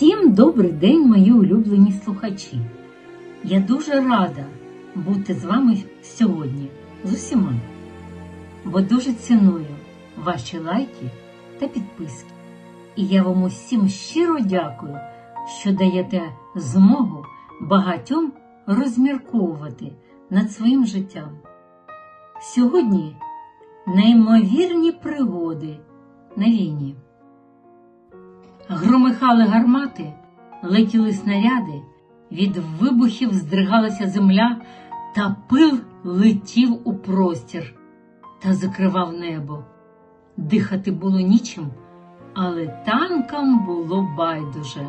Всім добрий день, мої улюблені слухачі. Я дуже рада бути з вами сьогодні з усіма, бо дуже ціную ваші лайки та підписки. І я вам усім щиро дякую, що даєте змогу багатьом розмірковувати над своїм життям. Сьогодні неймовірні пригоди на війні. Громихали гармати, летіли снаряди, від вибухів здригалася земля, та пил летів у простір та закривав небо. Дихати було нічим, але танкам було байдуже.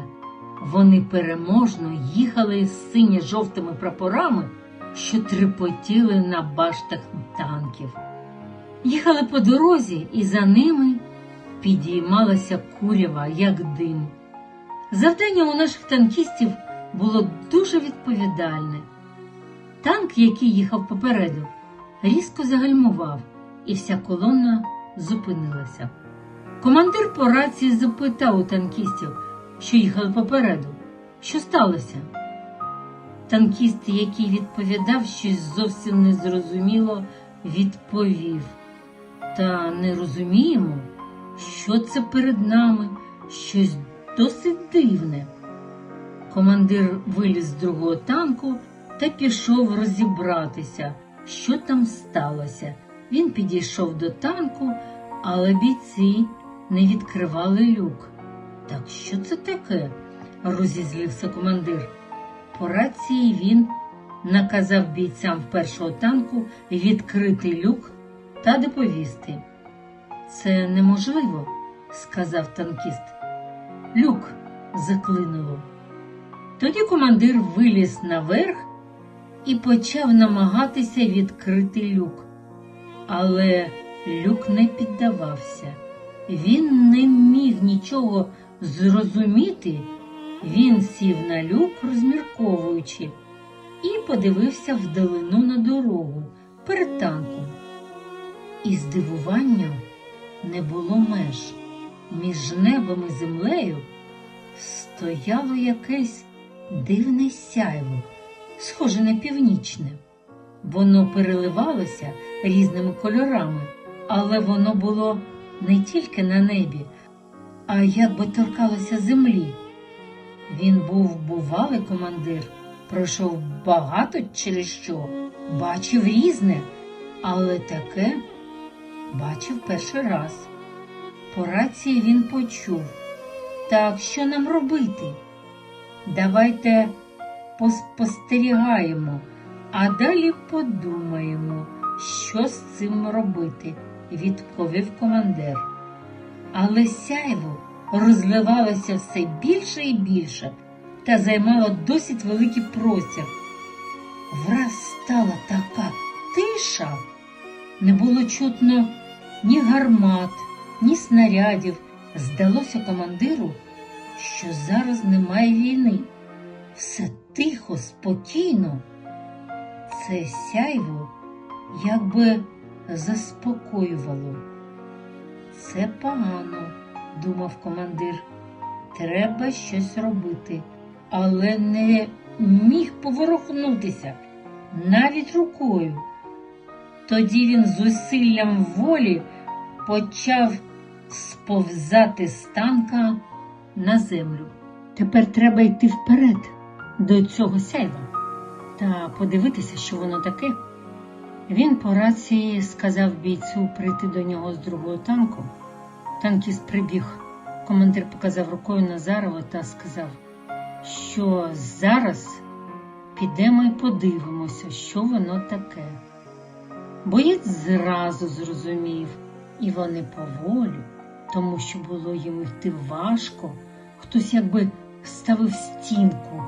Вони переможно їхали з синьо-жовтими прапорами, що трепотіли на баштах танків. Їхали по дорозі, і за ними підіймалася курява, як дим. Завдання у наших танкістів було дуже відповідальне. Танк, який їхав попереду, різко загальмував, і вся колона зупинилася. Командир по рації запитав у танкістів, що їхали попереду, що сталося. Танкіст, який відповідав щось зовсім незрозуміло, відповів: Та не розуміємо, що це перед нами, щось досить дивне. Командир виліз з другого танку та пішов розібратися, що там сталося. Він підійшов до танку, але бійці не відкривали люк. Так що це таке? розізлився командир. По рації він наказав бійцям першого танку відкрити люк та доповісти. Це неможливо, сказав танкіст. Люк заклинуло. Тоді командир виліз наверх і почав намагатися відкрити люк. Але люк не піддавався. Він не міг нічого зрозуміти. Він сів на люк, розмірковуючи, і подивився вдалину на дорогу перед танком. І здивуванням не було меж. Між небом і землею стояло якесь дивне сяйво, схоже на північне. Воно переливалося різними кольорами, але воно було не тільки на небі, а якби торкалося землі. Він був бувалий командир, пройшов багато через що, бачив різне, але таке бачив перший раз. По рації він почув. Так що нам робити? Давайте поспостерігаємо, а далі подумаємо, що з цим робити, відповів командир. Але сяйво розливалося все більше і більше та займало досить великий простір. Враз стала така тиша, не було чутно ні гармат, ні снарядів. Здалося командиру, що зараз немає війни. Все тихо, спокійно. Це сяйво якби заспокоювало. Це погано, думав командир. Треба щось робити, але не міг поворухнутися навіть рукою. Тоді він з усиллям волі почав сповзати з танка на землю. Тепер треба йти вперед до цього сяйва та подивитися, що воно таке. Він по рації сказав бійцю прийти до нього з другого танку. Танкіст прибіг. Командир показав рукою Назарова та сказав, що зараз підемо і подивимося, що воно таке. Боєць зразу зрозумів, і вони поволі, тому що було їм йти важко, хтось якби ставив стінку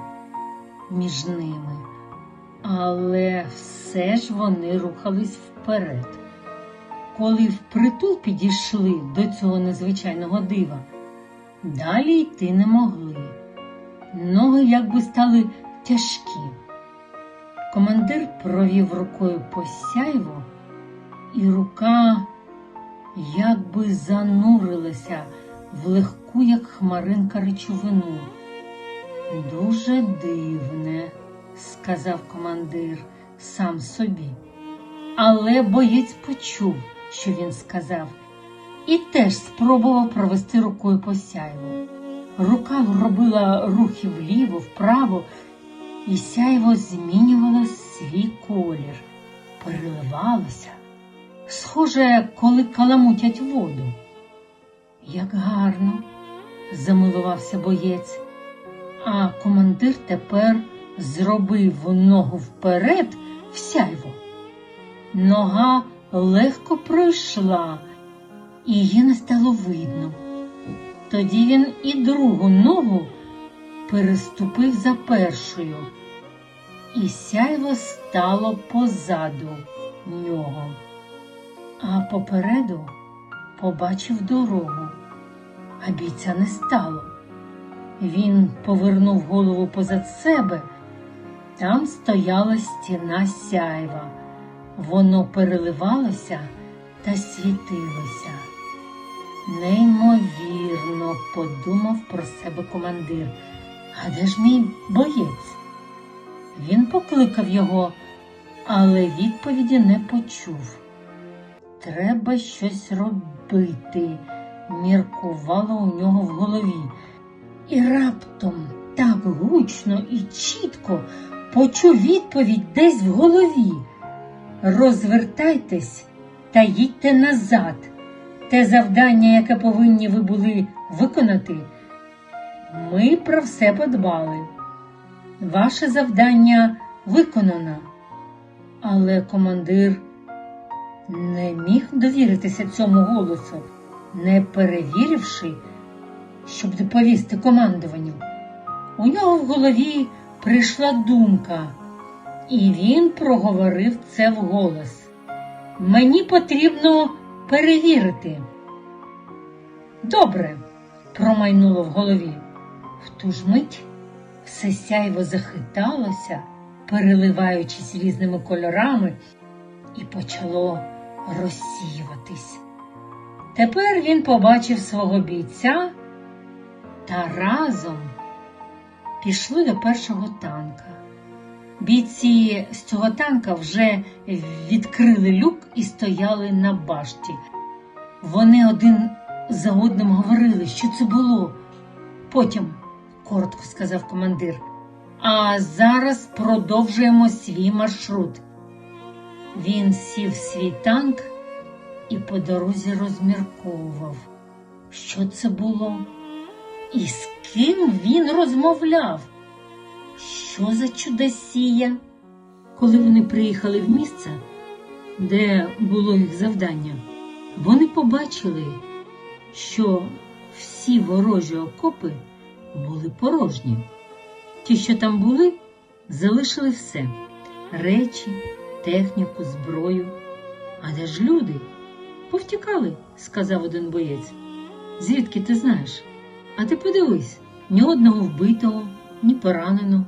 між ними, але все ж вони рухались вперед. Коли впритул підійшли до цього незвичайного дива, далі йти не могли. Ноги якби стали тяжкі. Командир провів рукою по сяйву, і рука якби занурилася в легку, як хмаринка речовину, Дуже дивне, сказав командир сам собі. Але боєць почув, що він сказав, і теж спробував провести рукою по сяйву. Рука робила рухи вліво, вправо, і сяйво змінювало свій колір, переливалося, схоже, коли каламутять воду. Як гарно, замилувався боєць, а командир тепер зробив ногу вперед в сяйво. Нога легко пройшла, і її не стало видно. Тоді він і другу ногу переступив за першою, і сяйво стало позаду нього. А попереду побачив дорогу, а бійця не стало. Він повернув голову позад себе. Там стояла стіна сяйва. Воно переливалося та світилося. Неймовірно, подумав про себе командир. А де ж мій боєць? Він покликав його, але відповіді не почув. Треба щось робити, міркувало у нього в голові. І раптом так гучно і чітко почув відповідь десь в голові. Розвертайтесь та їдьте назад. Те завдання, яке повинні ви були виконати, ми про все подбали. Ваше завдання виконано. Але командир не міг довіритися цьому голосу, не перевіривши, щоб доповісти командуванню. У нього в голові прийшла думка, і він проговорив це вголос. Мені потрібно перевірити. Добре, промайнуло в голові. В ту ж мить все сяйво захиталося, переливаючись різними кольорами, і почало розсіюватись. Тепер він побачив свого бійця та разом пішли до першого танка. Бійці з цього танка вже відкрили люк і стояли на башті. Вони один за одним говорили, що це було. Потім, коротко сказав командир, а зараз продовжуємо свій маршрут. Він сів свій танк і по дорозі розмірковував, що це було і з ким він розмовляв. Що за чудосія? Коли вони приїхали в місце, де було їх завдання, вони побачили, що всі ворожі окопи були порожні. Ті, що там були, залишили все речі, техніку, зброю. А де ж люди? Повтікали, сказав один боєць. Звідки ти знаєш? А ти подивись, ні одного вбитого, ні пораненого.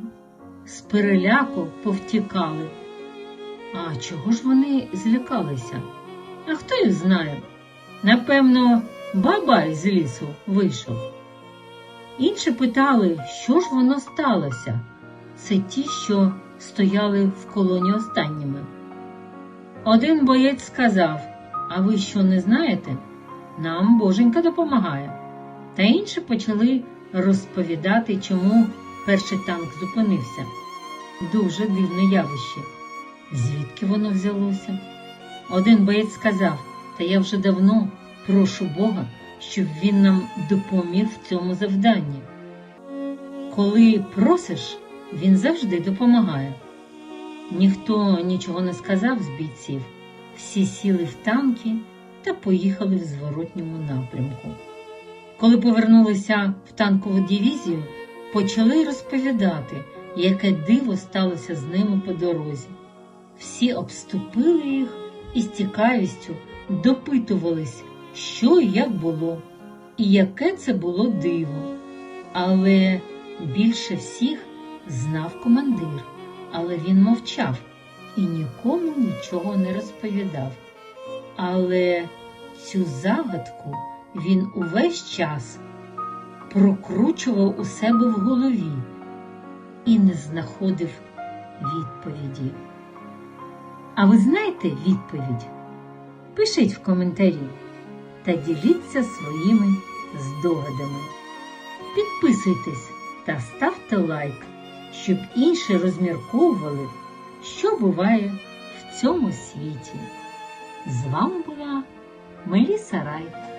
З переляку повтікали. А чого ж вони злякалися? А хто їх знає? Напевно, бабай з лісу вийшов. Інші питали, що ж воно сталося. Це ті, що стояли в колоні останніми. Один боєць сказав: А ви що не знаєте? Нам боженька допомагає. Та інші почали розповідати, чому перший танк зупинився. Дуже дивне явище. Звідки воно взялося? Один боєць сказав, та я вже давно прошу Бога, щоб він нам допоміг в цьому завданні. Коли просиш, він завжди допомагає. Ніхто нічого не сказав з бійців, всі сіли в танки та поїхали в зворотньому напрямку. Коли повернулися в танкову дивізію, почали розповідати, яке диво сталося з ними по дорозі. Всі обступили їх і з цікавістю допитувались, що і як було, і яке це було диво. Але більше всіх знав командир, але він мовчав і нікому нічого не розповідав. Але цю загадку він увесь час прокручував у себе в голові і не знаходив відповіді. А ви знаєте відповідь? Пишіть в коментарі та діліться своїми здогадами. Підписуйтесь та ставте лайк, щоб інші розмірковували, що буває в цьому світі. З вами була Меліса Рай.